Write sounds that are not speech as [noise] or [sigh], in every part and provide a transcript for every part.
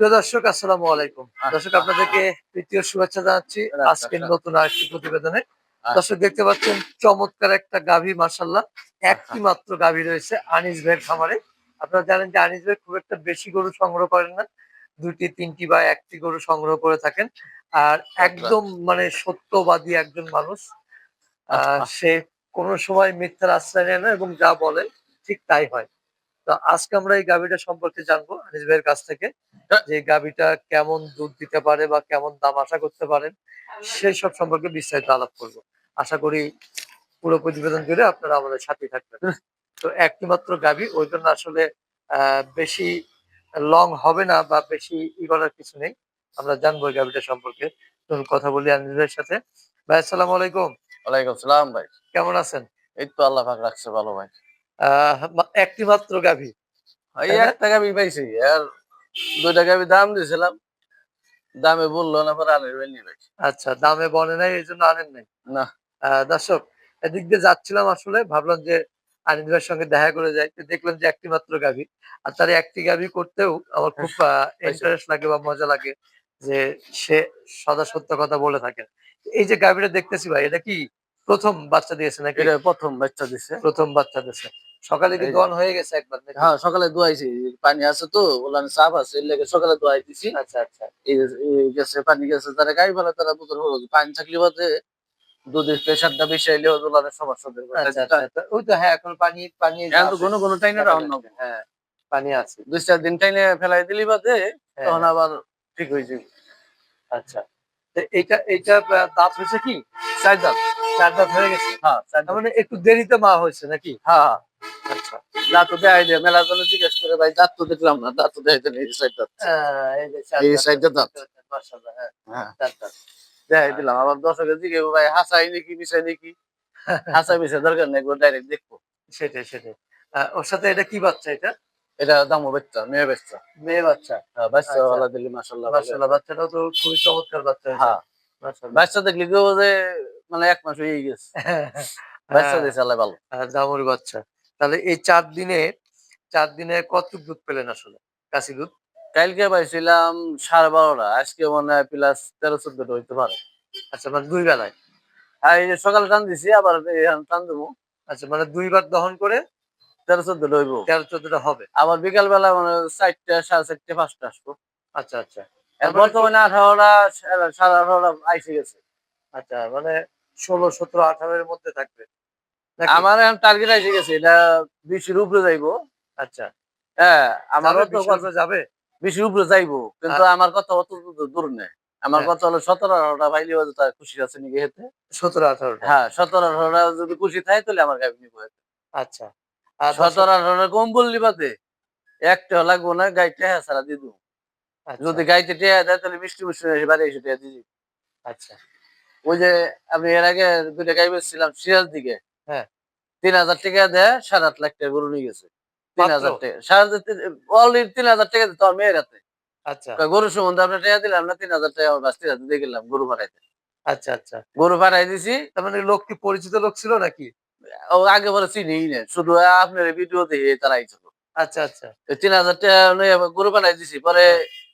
প্রিয় দর্শক আসসালামু আলাইকুম। দর্শক আপনাদেরকে তৃতীয় শুভেচ্ছা জানাচ্ছি আচ্ছা, আজকের আচ্ছা। নতুন আরেকটি প্রতিবেদনে। আচ্ছা। দর্শক দেখতে পাচ্ছেন চমৎকার একটা গাভী মার্শাল্লাহ একটি মাত্র গাভী রয়েছে আনিস ভাইয়ের খামারে। আপনারা জানেন যে আনিস ভাই খুব একটা বেশি গরু সংগ্রহ করেন না। দুটি তিনটি বা একটি গরু সংগ্রহ করে থাকেন। আর একদম মানে সত্যবাদী একজন মানুষ। আচ্ছা। সে কোনো সময় মিথ্যার আশ্রয় নেয় না এবং যা বলে ঠিক তাই হয়। তো আজকে আমরা এই গাভীটা সম্পর্কে জানব আনিস ভাইয়ের কাছ থেকে হ্যাঁ। যে গাভীটা কেমন দুধ দিতে পারে বা কেমন দাম আশা করতে পারেন সেই সব সম্পর্কে বিস্তারিত আলাপ করব। আশা করি পুরো প্রতিবেদন জুড়ে আপনারা আমাদের সাথে থাকবেন। তো একটি মাত্র গাভী ওই জন্য আসলে আহ, বেশি লং হবে না বা বেশি ই করার কিছু নেই। আমরা জানব এই গাভীটা সম্পর্কে। কথা বলি আনিস ভাইয়ের সাথে। ভাই আসসালামু আলাইকুম। ওয়ালাইকুম সালাম ভাই। কেমন আছেন? এই তো আল্লাহ পাক রাখছে ভালো ভাই। একটি মাত্র গাভী। এই তাই না? এক টাকা আমি পাইছি আর দুই টাকা আমি দাম দিয়েছিলাম দামে বলল না পরে আনের নিয়ে আচ্ছা দামে বনে নাই এই জন্য আনেন নাই? না। দর্শক এদিক দিয়ে যাচ্ছিলাম আসলে ভাবলাম যে আনিস ভাইয়ের সঙ্গে দেখা করে যাই দেখলাম যে একটি মাত্র গাভী। আর তার একটি গাভী করতেও আমার খুব ইন্টারেস্ট লাগে বা মজা লাগে যে সে সদা সত্য কথা বলে থাকেন এই যে গাভীটা দেখতেছি ভাই এটা কি? প্রথম বাচ্চা দিয়েছে নাকি? এটা প্রথম বাচ্চা দিছে। প্রথম বাচ্চা দিয়েছে। সকালে কি। দোয়ান হয়ে গেছে একবার হ্যাঁ সকালে দোয়াইছি। পানি আছে তো ওলান চাপ আছে এর লেগে সকালে দোয়াই দিছি। আচ্ছা আচ্ছা। গেছে পানি গেছে তারা গাই ফেলে তারা বোতল হলো পানি থাকলে বাদে দুধের প্রেশারটা বেশি আইলে ওলানের সমস্যা দেবে আচ্ছা আচ্ছা ওই তো হ্যাঁ এখন পানি পানি তো আছে। কোনো কোনো টাইনে রাউন্ড হ্যাঁ পানি আছে। দুই চার দিন টাইনে ফেলাই দিলি বাদে হ্যাঁ, তখন আবার ঠিক হয়ে যাবে। আচ্ছা। এইটা আহ, দাঁত হয়েছে কি? চার দাম চার দাঁত হয়ে গেছে। হ্যাঁ তার মানে একটু দেরিতে মা হয়েছে নাকি? হ্যাঁ হ্যাঁ। আচ্ছা। দাঁত তো দিয়ে মেলা জিজ্ঞেস করে ভাই দাঁত তো দেখলাম না দাঁত তো দেখাইতে নেই এই সাইড দাঁত। এই দাঁত। হ্যাঁ, হ্যাঁ। চার দেখাই দিলাম আবার দর্শকের দিকে ভাই হাসাই নাকি মিশাই নাকি? [laughs] হাসা মিশাই দরকার নেই ডাইরেক্ট দেখব। সেটাই সেটাই। ওর সাথে এটা কি বাচ্চা এটা? এটা দামও বাচ্চা মেয়ে বাচ্চা। মেয়ে বাচ্চা। হ্যাঁ বাচ্চা আচ্ছা। ভালো দিলি মাসাল্লাহ মাশাআল্লাহ বাচ্চাটাও তো খুবই চমৎকার বাচ্চা হ্যাঁ। বাচ্চা দেখলি কেউ যে মানে এক মাস হয়ে গেছে। [laughs] বাচ্চা হ্যাঁ, দিয়েছে আল্লাহ ভালো। আহ, দামুর বাচ্চা। তাহলে এই চার দিনে চার দিনে কত দুধ পেলেন আসলে? কাশি দুধ? কালকে পাইছিলাম সাড়ে বারোটা আজকে মনে হয় প্লাস তেরো চোদ্দটা হইতে পারে। আচ্ছা মানে দুই বেলায়? আর এই যে সকালে টান দিছি আবার টান দেবো। আচ্ছা মানে দুইবার দহন করে তেরো চোদ্দটা হইব। তেরো চোদ্দটা হবে? আবার বিকাল বেলা মানে চারটা সাড়ে চারটে পাঁচটা আসব। আচ্ছা আচ্ছা। বর্তমানে আঠারোটা সাড়ে আঠারোটা আইসে গেছে। আচ্ছা মানে ষোলো সতেরো আঠারোর মধ্যে থাকবে। আমার এখন টার্গেট আইসে গেছে এটা বিশের উপরে যাইবো। আচ্ছা। হ্যাঁ আমারও তো যাবে। বিশের উপরে যাইবো কিন্তু আমার কথা অত দূর- নেই। আমার হ্যাঁ। কথা হলো সতেরো আঠারোটা পাইলে হয়তো তার খুশি আছে নাকি হেতে সতেরো আঠারোটা। হ্যাঁ সতেরো আঠারোটা যদি খুশি থাকে তাহলে আমার গাড়ি নিবো আচ্ছা। আর সতেরো আঠারোটা কম বললি বাদে একটা লাগবো না গাইতে হ্যাঁ সারা দিয়ে দেবো। আচ্ছা, যদি গাইতে টেয়া দেয় তাহলে মিষ্টি মিষ্টি এসে বাড়ি এসে টিয়া দিয়ে আচ্ছা। ওই যে আমি এর আগে দুইটা গাই বেচছিলাম সিরাজ দিকে হ্যাঁ। তিন হাজার টাকা দেয় সাড়ে আট লাখ টাকা গরু নিয়ে গেছে। তিন হাজার টাকা সাড়ে অলরেডি তিন হাজার টাকা দিতে আমার মেয়ের হাতে। আচ্ছা। গরু সম্বন্ধে আপনার টাকা দিলাম না তিন হাজার টাকা আমার বাস্তির হাতে দিয়ে গেলাম গরু ভাড়াইতে। আচ্ছা আচ্ছা। গরু ভাড়াই দিছি। তার মানে লোক কি পরিচিত লোক ছিল নাকি? ও আগে পরে চিনি না শুধু আপনার ভিডিও আচ্ছা আচ্ছা। তিন হাজার টাকা গরু বানাই দিছি। পরে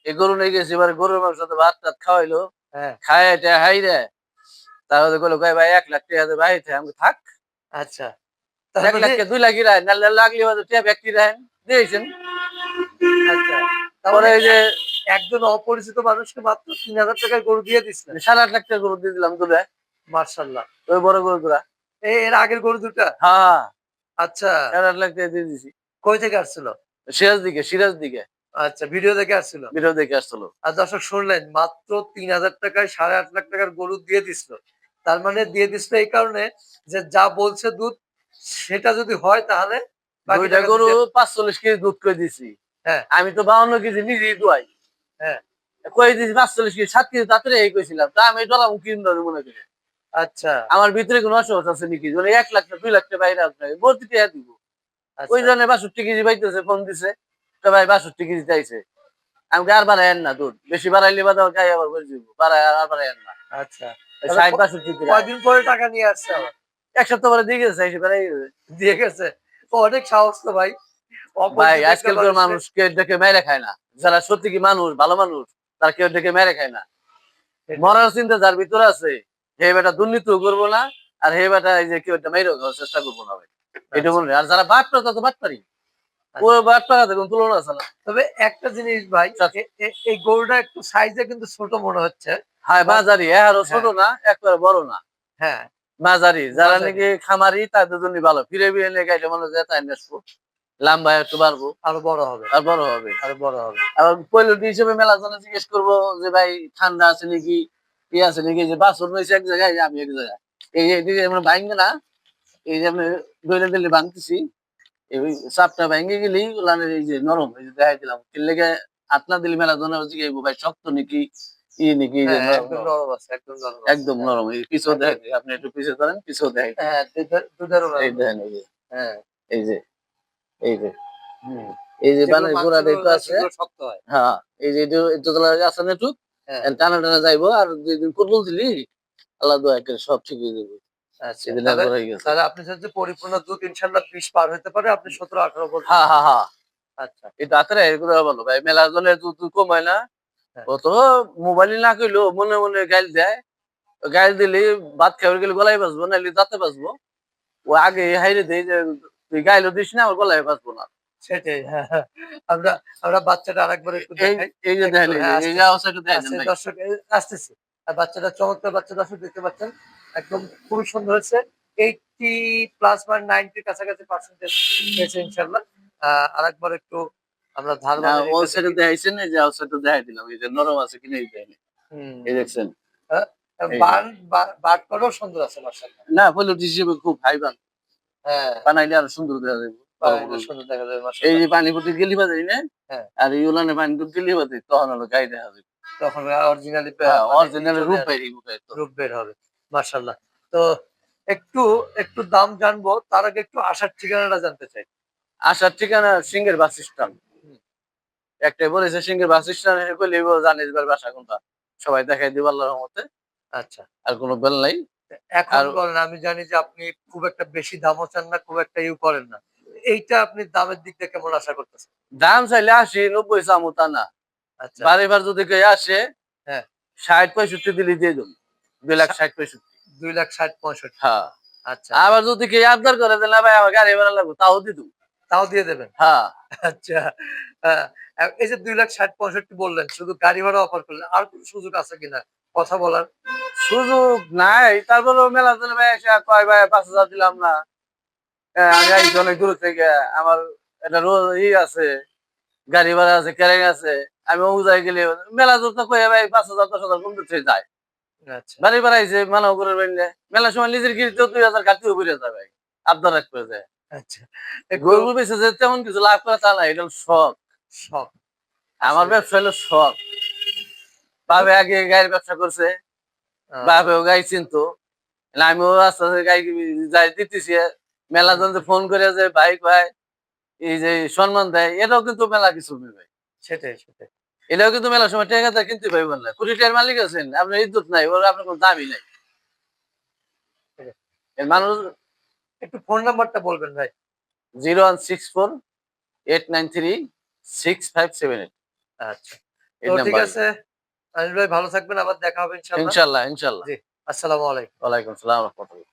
এই গরু নিয়ে গেছি গরুর মাংস ভাত টাত খাওয়াইলো। হ্যাঁ। খায় এটা হাই রে তাহলে বলল ভাই ভাই এক লাখ টাকা ভাই আমি থাক। আচ্ছা। এক লাখ দুই লাখ রায় না লাগলে হয়তো টিয়া ব্যক্তি রায় দিয়েছেন। আচ্ছা। তার পরে মানে এই যে একজন অপরিচিত মানুষকে মাত্র তিন হাজার টাকায় গরু দিয়ে দিচ্ছিলেন সাড়ে আট লাখ টাকা গরু দিয়ে দিলাম দুটা মার্শাল্লাহ। ওই বড় গরু এই এর আগের গরু দুটা হ্যাঁ। আচ্ছা। সাড়ে আট লাখ টাকা দিয়ে দিছি কই থেকে আসছিল? সিরাজ দিকে সিরাজ দিকে। আচ্ছা ভিডিও দেখে আসছিল? ভিডিও দেখে আসছিল। আর দর্শক শুনলেন মাত্র তিন হাজার টাকায় সাড়ে আট লাখ টাকার গরু দিয়ে দিছিল। তার মানে দিয়ে দিছিল এই কারণে যে যা বলছে দুধ সেটা যদি হয় তাহলে বাকি দুইটা গরু পাঁচচল্লিশ কেজি দুধ করে দিছি? হ্যাঁ। আমি তো বাউন্ন কেজি নিজেই দুয়াই। হ্যাঁ। কয়ে দিছি পাঁচচল্লিশ কেজি? সাত কেজি তাড়াতাড়ি এই কইছিলাম। তা আমি ডলাম কিনবো মনে করি। আচ্ছা। আমার ভিতরে কোনো অসুবিধা আছে নাকি? মানে এক লাখ না দুই লাখ টাকা বাইরে আপনাকে ভর্তি টাকা দিব। আচ্ছা। ওই জন্য বাষট্টি কেজি পাইতেছে ফোন দিছে। তো ভাই বাষট্টি কেজি চাইছে। আমাকে আর বাড়াই না দুধ। বেশি বাড়াইলে বাদ আবার করে দিব আর বাড়াই না। আচ্ছা। ষাট বাষট্টি কয়দিন পরে টাকা নিয়ে আসছে আবার? এক সপ্তাহ পরে দিয়ে গেছে দিয়ে গেছে। অনেক সাহস তো ভাই। ভাই আজকালকার মানুষ কেউ মেরে খায় না। যারা সত্যি কি মানুষ ভালো মানুষ তারা কেউ মেরে খায় না। মরার চিন্তা যার ভিতরে আছে হে বেটা দুর্নীতিও করব না আর হে বেটা এই যে কেউ একটা মেরে খাওয়ার চেষ্টা করব না ভাই। এটা আচ্ছা। হয়। আর যারা পারে তো পারি বাট তুলনা আছে তবে একটা জিনিস ভাই আচ্ছা। এই গরুটা একটু সাইজে কিন্তু ছোট মনে হচ্ছে। হ্যাঁ মাঝারি। এরও ছোট না একবারে বড় না। হ্যাঁ। মাঝারি। যারা নাকি খামারি তাদের জন্য ভালো। ফিরে ফিরে নিয়ে গাইলে মনে হয় তাই নেসবো লম্বা একটু বাড়বো। আরও বড় হবে। আর বড় হবে। আরও বড় হবে। আবার পৈলটি হিসেবে মেলা জনে জিজ্ঞেস করব যে ভাই ঠান্ডা আছে নাকি? কি আছে নাকি? যে বাসন রয়েছে এক জায়গায় আমি এক জায়গায়। এই যে এদিকে আমরা ভাঙবে না। এই যে আমি দইলে দিলে ভাঙতেছি। এই চাপটা ভেঙে গেলেই ওলানের এই যে নরম এই যে দেখাই দিলাম। লেগে হাত না দিলে মেলা জনে জিজ্ঞেস ভাই শক্ত নাকি? ই নাকি হ্যাঁ, একদম নরম। আছে একদম নরম আছে। একদম নরম এই পিছু দেখাই আপনি একটু দেখাই হ্যাঁ দুধের এই দেখেন এই যে। হ্যাঁ। এই যে এই যে। এই যে বানের গোড়া দেখতে আছে। শক্ত হয়। হ্যাঁ এই যে এটা- এটা আছে না একটু? হ্যাঁ। টানা টানা যাইবো আর যেদিন ফুটবল দিলি আল্লাহ দোয়া করে সব ঠিক হয়ে যাবে। আচ্ছা তাহলে- হয়ে আপনি পরিপূর্ণ দুধ ইনশাল্লাহ বিশ পার হতে পারে আপনি সতেরো আঠারো হ্যাঁ হ্যাঁ হ্যাঁ। আচ্ছা। এটা আতরে এগুলো ভালো। ভাই মেলা দুধ দুধ কমায় না। হ্যাঁ। ও তো মোবাইল না কইলো মনে মনে গাইল দেয় গাইল দিলি ভাত খাবার গেলে গলায় বাঁচবো নাহলে দাঁতে বাঁচবো ও আগে হাইরে দেয় যে তুই গাইলো দিস না আমার গলায় বাঁচবো না। সেটাই হ্যাঁ হ্যাঁ। আমরা আমরা বাচ্চাটা আরেকবার একটু এই যে দেখেন হ্যাঁ, দর্শক আসতেছি। আর বাচ্চাটা চমৎকার বাচ্চা দর্শক দেখতে পাচ্ছেন? একদম খুবই সুন্দর হয়েছে। প্লাস নাইনটির কাছাকাছি পার্সেন্টেজ হয়েছে ইনশাল্লাহ। আরেকবার একটু আমরা ধার। দেখাইছেন এই যে দেখাই দিলাম। এই যে নরম আছে কিনা এই দেখেন হুম। এই দেখছেন? বান বাট করেও সুন্দর আছে না হিসেবে খুব হাই বান। হ্যাঁ। বানাইলে আরও সুন্দর দেখা যাবে। এই যে পানি ফুটি গেলি বাজাই না? হ্যাঁ। আর এই উলানে পানি ফুটি গেলি বাজাই তখন হলো গায়ে দেখা যাবে। তখন অরিজিনালি অরিজিনাল রূপ তো। রূপ বের হবে মার্শাল্লাহ তো একটু একটু দাম জানব তার আগে একটু আসার ঠিকানাটা জানতে চাই। আসার ঠিকানা সিংহের বাস স্ট্যান্ড। একটাই বলেছে সিংহের বাস স্ট্যান্ড করলে জানিস এবার বাসা কোনটা। সবাই দেখাই দিব আল্লাহর রহমতে। আচ্ছা। আর কোনো বেল নাই। এখন বলেন আমি জানি যে আপনি খুব একটা বেশি দামও চান না খুব একটা ইউ করেন না। এইটা আপনি দামের দিক থেকে কেমন আশা করতেছেন? দাম চাইলে আশি নব্বই চামো তা না। আচ্ছা। বারে বার যদি কেউ আসে হ্যাঁ। ষাট পঁয়ষট্টি দিলে দিয়ে দেবো। দুই লাখ ষাট পঁয়ষট্টি। দুই লাখ ষাট পঁয়ষট্টি। হ্যাঁ। আচ্ছা। আবার যদি কেউ আবদার করে দেন না ভাই আমার গাড়ি ভাড়া লাগবে তাও দিয়ে দেবো। তাও দিয়ে দেবেন? হ্যাঁ। আচ্ছা এই যে দুই লাখ ষাট পঁয়ষট্টি বললেন শুধু গাড়ি ভাড়া অফার করলেন আর কোন সুযোগ আছে কিনা? কথা বলার। সুযোগ নাই তারপরে মেলা দিলে ভাই এসে কয় ভাই পাঁচ হাজার দিলাম না। আমি আইছি অনেক দূর থেকে আমার একটা রোজ ই আছে গাড়ি ভাড়া আছে ক্যারেং আছে আমি ও যাই গেলে মেলা দূর তো কয়ে ভাই পাঁচ হাজার দশ হাজার কম দিতে যায় আচ্ছা। বাড়ি ভাড়া আইছে মানাও করে বাইলে মেলা সময় নিজের কিনতেও দুই হাজার কাটতেও ঘুরে যায় ভাই আবদার রাখবে যায় আচ্ছা গরু বেঁচে যে তেমন কিছু লাভ করে তা না এটা শখ শখ। আমার ব্যবসা হলো শখ। বাবে আগে গাড়ির ব্যবসা করছে আহ, বাপেও গাই চিনতো আমিও আস্তে আস্তে গাই যাই দিতেছি মেলা জন ফোন করে যে ভাই ভাই এই যে সম্মান দেয় এটাও কিন্তু মেলা কিছু ভাই। সেটাই সেটাই। এটাও কিন্তু মেলার সময় টেকা তা কিনতে পাইবেন না কোটি টাকার মালিক আছেন আপনার ইজ্জত নাই ওর আপনার কোনো দামই নাই। মানুষ একটু ফোন নাম্বারটা বলবেন ভাই। Zero one six four eight nine three six five seven eight. আচ্ছা। তো ঠিক আছে আনিল ভাই ভালো থাকবেন আবার দেখা হবে ইনশাআল্লাহ। ইনশাল্লাহ ইনশাল্লাহ জি। আসসালামু আলাইকুম। ওয়ালাইকুম আসসালাম রহমতুল্লাহ।